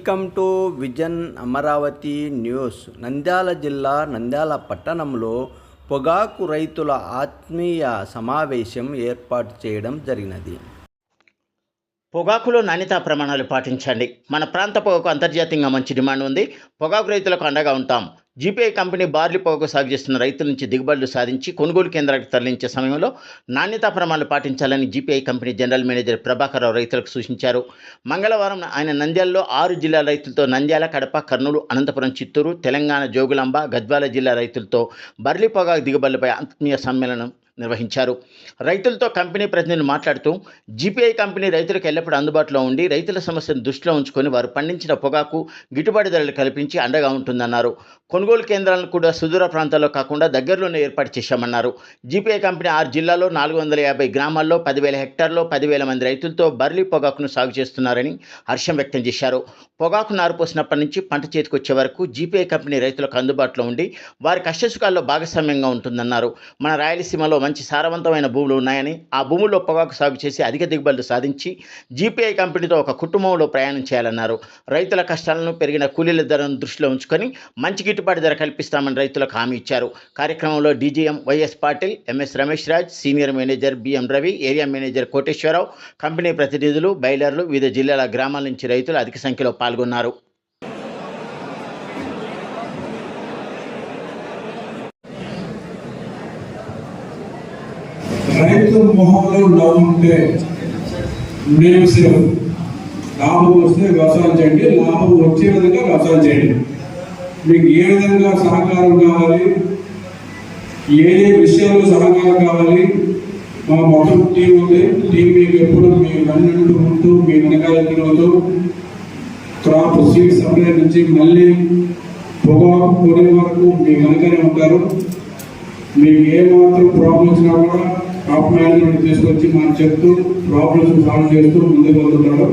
Welcome to vision Amaravati news. Nandyal జిల్లా నంద్యాల పట్టణంలో పొగాకు రైతుల ఆత్మీయ సమావేశం ఏర్పాటు చేయడం జరిగినది. పొగాకులో నాణ్యతా ప్రమాణాలు పాటించండి. మన ప్రాంత పొగాకు అంతర్జాతీయంగా మంచి డిమాండ్ ఉంది. పొగాకు రైతులకు అండగా ఉంటాం. జీపీఐ కంపెనీ బార్లీ పొగాకు సాగు చేస్తున్న రైతుల నుంచి దిగుబడులు సాధించి కొనుగోలు కేంద్రాలకు తరలించే సమయంలో నాణ్యతా ప్రమాణాలు పాటించాలని GPI company general manager Prabhakar రైతులకు సూచించారు. మంగళవారం ఆయన నంద్యాలలో ఆరు జిల్లాల రైతులతో నంద్యాల కడప కర్నూలు అనంతపురం చిత్తూరు తెలంగాణ జోగులాంబ గద్వాల జిల్లా రైతులతో బర్లీ పొగాకు దిగుబడులపై ఆత్మీయ సమ్మేళనం నిర్వహించారు. రైతులతో కంపెనీ ప్రతినిధులు మాట్లాడుతూ జీపీఐ కంపెనీ రైతులకు ఎల్లప్పుడూ అందుబాటులో ఉండి రైతుల సమస్యను దృష్టిలో ఉంచుకొని వారు పండించిన పొగాకు గిట్టుబాటు ధరలు కల్పించి అండగా ఉంటుందన్నారు. కొనుగోలు కేంద్రాలను కూడా సుదూర ప్రాంతాల్లో కాకుండా దగ్గరలోనే ఏర్పాటు చేశామన్నారు. జీపీఐ కంపెనీ ఆరు జిల్లాలో నాలుగు వందల యాభై గ్రామాల్లో పదివేల హెక్టార్లో పదివేల మంది రైతులతో బర్లీ పొగాకును సాగు చేస్తున్నారని హర్షం వ్యక్తం చేశారు. పొగాకు నారు పోసినప్పటి నుంచి పంట చేతికొచ్చే వరకు జీపీఐ కంపెనీ రైతులకు అందుబాటులో ఉండి వారి కష్టసుఖాల్లో భాగస్వామ్యంగా ఉంటుందన్నారు. మన రాయలసీమలో మంచి సారవంతమైన భూములు ఉన్నాయని ఆ భూముల్లో పొగాకు సాగు చేసి అధిక దిగుబడులు సాధించి జీపీఐ కంపెనీతో ఒక కుటుంబంలో ప్రయాణం చేయాలన్నారు. రైతుల కష్టాలను పెరిగిన కూలీల ధరను దృష్టిలో ఉంచుకొని మంచి గిట్టుబాటు ధర కల్పిస్తామని రైతులకు హామీ ఇచ్చారు. కార్యక్రమంలో DGM YS Patil MS Ramesh Raj senior manager BM Ravi area manager Koteswararao company ప్రతినిధులు బయలర్లు వివిధ జిల్లాల గ్రామాల నుంచి రైతులు అధిక సంఖ్యలో పాల్గొన్నారు. రైతు మొహంలో నవ్వు ఉంటే మేము సేవ్ లాభం వస్తే వ్యవసాయం చేయండి లాభం వచ్చే విధంగా వ్యవసాయం చేయండి. మీకు ఏ విధంగా సహకారం కావాలి ఏ ఏ విషయాల్లో సహకారం కావాలి మా మొత్తం టీం ఉంది. టీం మీకు ఎప్పుడు మీ వెన్నంటూ ఉంటూ మీ వెనకాల తిరుగుతూ క్రాప్ సీడ్ సప్లై నుంచి మళ్ళీ పొగాకు కొనే వరకు మీ వెనకనే ఉంటారు. మీకు ఏ మాత్రం ప్రాబ్లం వచ్చినా కూడా టాప్ మేనేజ్మెంట్ తీసుకొచ్చి మనం చెప్తూ ప్రాబ్లమ్స్ సాల్వ్ చేస్తూ ముందుకు వెళ్తుంటాడు.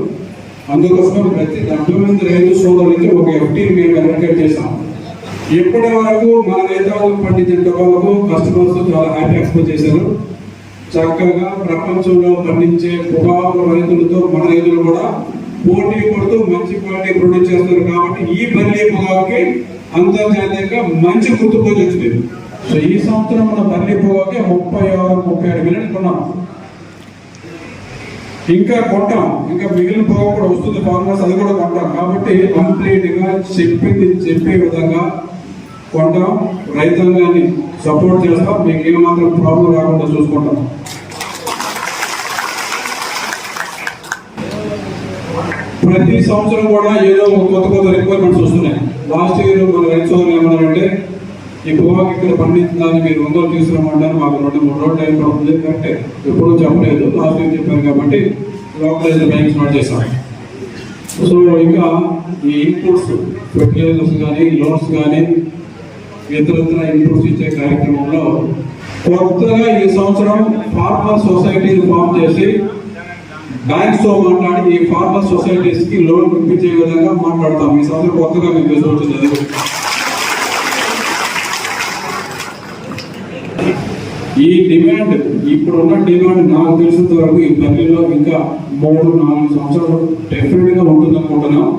అందుకోసం ప్రతి డెబ్బై రైతు సోదరులకి ఒక ఎఫ్టీ మేము అలొకేట్ చేసాం ఇప్పటి వరకు మన రైతాంగం పండించిన టొబాకు కస్టమర్స్ చాలా హ్యాపీ ఎక్స్పో చేశారు. చక్కగా ప్రపంచంలో పండించే పొగాకు రైతులతో మన రైతులు కూడా పోటీ పడుతూ మంచి క్వాలిటీ ప్రొడ్యూస్ చేస్తారు కాబట్టి ఈ బల్లి పొగాకి అంతర్జాతీయంగా మంచి గుర్తుకు వచ్చింది. సో ఈ సంవత్సరం మన మళ్ళీ పొగాకే ముప్పై ఆరు ముప్పై ఏడు మిలియన్ కొన్నాం ఇంకా కొంటాం. ఇంకా మిగిలిన పొగ కూడా వస్తుంది ఫార్మర్స్ అది కూడా కొంటాం. కాబట్టి కంప్లీట్గా చెప్పింది చెప్పే విధంగా కొంటాం. రైతాంగాన్ని సపోర్ట్ చేస్తాం. మీకు ఏమాత్రం ప్రాబ్లం రాకుండా చూసుకుంటాం. ప్రతి సంవత్సరం కూడా ఏదో ఒక కొత్త కొత్త రిక్వైర్మెంట్స్ వస్తున్నాయి. లాస్ట్ ఇయర్ మన రైతు సోదరులు ఏమన్నారంటే ఈ పొగాకు ఇక్కడ పండించడానికి మీరు వందలు తీసుకురమ్మంటారు మాకు రెండు మూడు రోజులు టైం పడుతుంది. కరెక్టే. ఎప్పుడూ చెప్పలేదు. లాస్ట్ ఇయర్ చెప్పారు కాబట్టి లోకలైజ్ బ్యాంక్స్ నోట్ చేస్తాం సో ఇంకా ఈ ఇన్పుట్స్ ఫెర్టిలైజర్స్ కానీ లోన్స్ కానీ ఇతరత్ర ఇన్పుట్స్ ఇచ్చే కార్యక్రమంలో కొత్తగా ఈ సంవత్సరం ఫార్మర్ సొసైటీని ఫామ్ చేసి బ్యాంక్స్తో మాట్లాడి ఈ ఫార్మర్ సొసైటీస్కి లోన్ ఇప్పించే విధంగా మాట్లాడతాం. ఈ సంవత్సరం కొత్తగా మీకు తెలిసి వచ్చింది అది ఈ డిమాండ్ ఇప్పుడున్న డిమాండ్ నాకు తెలిసినంత వరకు ఈ పల్లెలో ఇంకా మూడు నాలుగు సంవత్సరాలు డెఫినెట్గా ఉంటుంది అనుకుంటున్నాం